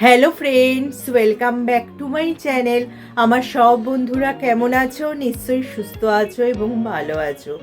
Hello friends welcome back to my channel আমার সব বন্ধুরা কেমন আছো? নিশ্চয়ই সুস্থ আছো এবং ভালো আছো।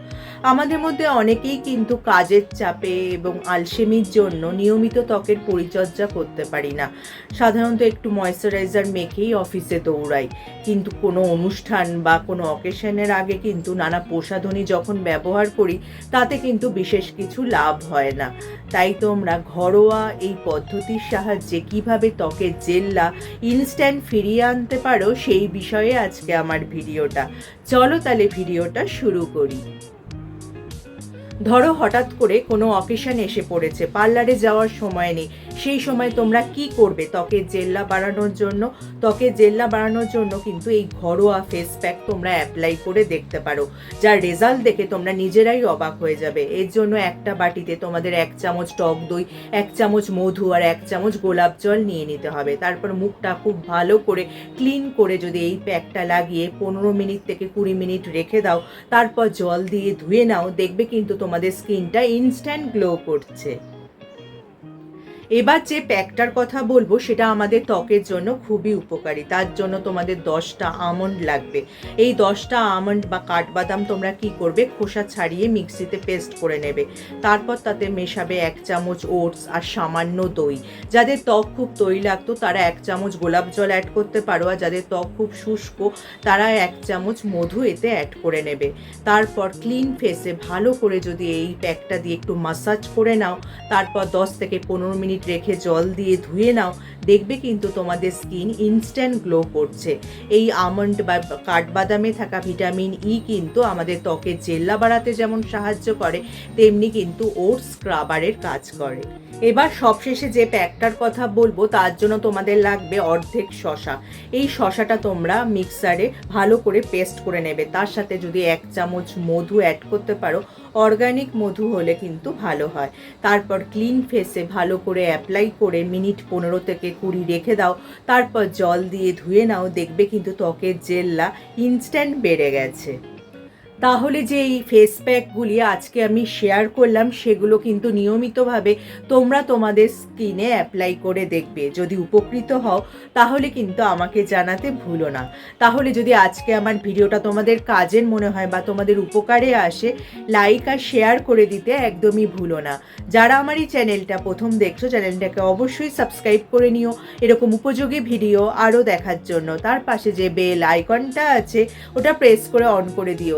আমাদের মধ্যে অনেকেই কিন্তু কাজের চাপে এবং আলসেমির জন্য নিয়মিত ত্বকের পরিচর্যা করতে পারি না। সাধারণত একটু ময়শ্চারাইজার মেখেই অফিসে দৌড়াই। কিন্তু কোনো অনুষ্ঠান বা কোনো অকেশনের আগে কিন্তু নানা প্রসাধনী যখন ব্যবহার করি, তাতে কিন্তু বিশেষ কিছু লাভ হয় না। তাই তোমরা ঘরোয়া এই পদ্ধতির সাহায্যে কীভাবে ত্বকের জেল্লা ইনস্ট্যান্ট ফিরিয়ে আনতে পারো সেই বিষয়ে আজকে আমার ভিডিওটা। চলো তাহলে ভিডিওটা শুরু করি। ধরো হঠাৎ করে কোনো অকেশন এসে পড়েছে পার্লারে যাওয়ার সময় নেই, সেই সময় তোমরা কি করবে? ত্বকের জেল্লা বাড়ানোর জন্য, ত্বকের জেল্লা বাড়ানোর জন্য কিন্তু এই ঘরোয়া ফেস প্যাক তোমরা অ্যাপ্লাই করে দেখতে পারো। যার রেজাল্ট দেখে তোমরা নিজেরাই অবাক হয়ে যাবে। এর জন্য একটা বাটিতে তোমাদের এক চামচ টক দই, এক চামচ মধু আর এক চামচ গোলাপ জল নিয়ে নিতে হবে। তারপর মুখটা খুব ভালো করে ক্লিন করে যদি এই প্যাকটা লাগিয়ে পনেরো মিনিট থেকে কুড়ি মিনিট রেখে দাও, তারপর জল দিয়ে ধুয়ে নাও, দেখবে কিন্তু তোমাদের স্কিনটা ইনস্ট্যান্ট গ্লো করছে। এবার যে প্যাকটার কথা বলব, সেটা আমাদের ত্বকের জন্য খুবই উপকারী। তার জন্য তোমাদের দশটা আমন্ড লাগবে। এই দশটা আমন্ড বা কাঠবাদাম তোমরা কি করবে? খোসা ছাড়িয়ে মিক্সিতে পেস্ট করে নেবে। তারপর তাতে মেশাবে এক চামচ ওটস আর সামান্য দই। যাদের ত্বক খুব তৈলাক্ত, তারা এক চামচ গোলাপ জল অ্যাড করতে পারো। আর যাদের ত্বক খুব শুষ্ক, তারা এক চামচ মধু এতে অ্যাড করে নেবে। তারপর ক্লিন ফেসে ভালো করে যদি এই প্যাকটা দিয়ে একটু মাসাজ করে নাও, তারপর দশ থেকে পনেরো মিনিট রেখে জল দিয়ে ধুয়ে নাও, দেখবে কিন্তু তোমাদের স্কিন ইনস্ট্যান্ট গ্লো করছে। এই আমন্ড বা কাঠবাদামে থাকা ভিটামিন ই কিন্তু আমাদের ত্বকের জেল্লা বাড়াতে যেমন সাহায্য করে, তেমনি কিন্তু ওর স্ক্রাবারের কাজ করে। এবার সবশেষে যে প্যাকটার কথা বলব, তার জন্য তোমাদের লাগবে অর্ধেক শশা। এই শশাটা তোমরা মিক্সারে ভালো করে পেস্ট করে নেবে। তার সাথে যদি এক চামচ মধু অ্যাড করতে পারো অর্গানিক মধু হলে কিন্তু ভালো হয়। তারপর ক্লিন ফেসে ভালো করে অ্যাপ্লাই করে মিনিট পনেরো থেকে কুড়ি রেখে দাও, তারপর জল দিয়ে ধুয়ে নাও, দেখবে কিন্তু ত্বকের জেল্লা ইনস্ট্যান্ট বেড়ে গেছে। তাহলে যে এই ফেস প্যাকগুলি আজকে আমি শেয়ার করলাম, সেগুলো কিন্তু নিয়মিতভাবে তোমরা তোমাদের স্কিনে অ্যাপ্লাই করে দেখবে। যদি উপকৃত হও, তাহলে কিন্তু আমাকে জানাতে ভুলো না। তাহলে যদি আজকে আমার ভিডিওটা তোমাদের কাজের মনে হয় বা তোমাদের উপকারে আসে লাইক আর শেয়ার করে দিতে একদমই ভুলো না। যারা আমার এই চ্যানেলটা প্রথম দেখছ চ্যানেলটাকে অবশ্যই সাবস্ক্রাইব করে নিও। এরকম উপযোগী ভিডিও আরও দেখার জন্য। তার পাশে যে বেল আইকনটা আছে, ওটা প্রেস করে অন করে দিও।